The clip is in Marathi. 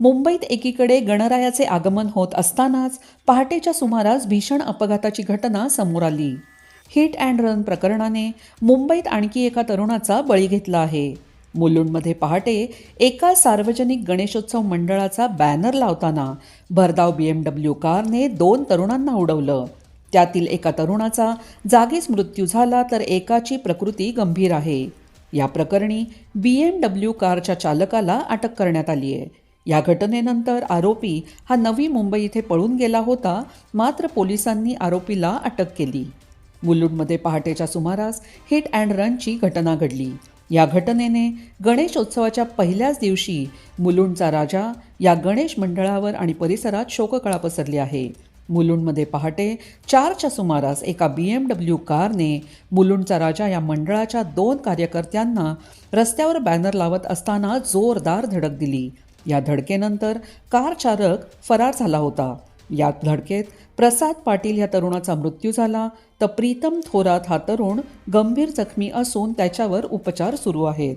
मुंबईत एकीकडे गणरायाचे आगमन होत असतानाच पहाटेच्या सुमारास भीषण अपघाताची घटना समोर आली. हिट अँड रन प्रकरणाने मुंबईत आणखी एका तरुणाचा बळी घेतला आहे. मुलुंडमध्ये पहाटे एका सार्वजनिक गणेशोत्सव मंडळाचा बॅनर लावताना भरधाव बी एम डब्ल्यू कारने दोन तरुणांना उडवलं. त्यातील एका तरुणाचा जागीच मृत्यू झाला तर एकाची प्रकृती गंभीर आहे. या प्रकरणी बी एम डब्ल्यू कारच्या चालकाला अटक करण्यात आली आहे या घटनेनंतर आरोपी हा नवी मुंबई इथे पळून गेला होता मात्र पोलिसांनी आरोपीला अटक केली. मुलुंडमध्ये पहाटेच्या सुमारास हिट अँड रनची घटना घडली. या घटनेने गणेशोत्सवाच्या पहिल्याच दिवशी मुलुंडचा राजा या गणेश मंडळावर आणि परिसरात शोककळा पसरली आहे. मुलुंडमध्ये पहाटे चारच्या सुमारास एका बी एम डब्ल्यू कारने मुलुंडचा राजा या मंडळाच्या दोन कार्यकर्त्यांना रस्त्यावर बॅनर लावत असताना जोरदार धडक दिली. या धडकेनंतर कार चालक फरार झाला होता. या धडकेत प्रसाद पाटील या तरुणाचा मृत्यू झाला. तर प्रीतम थोरात हा तरुण गंभीर जखमी असून त्याच्यावर उपचार सुरू आहेत.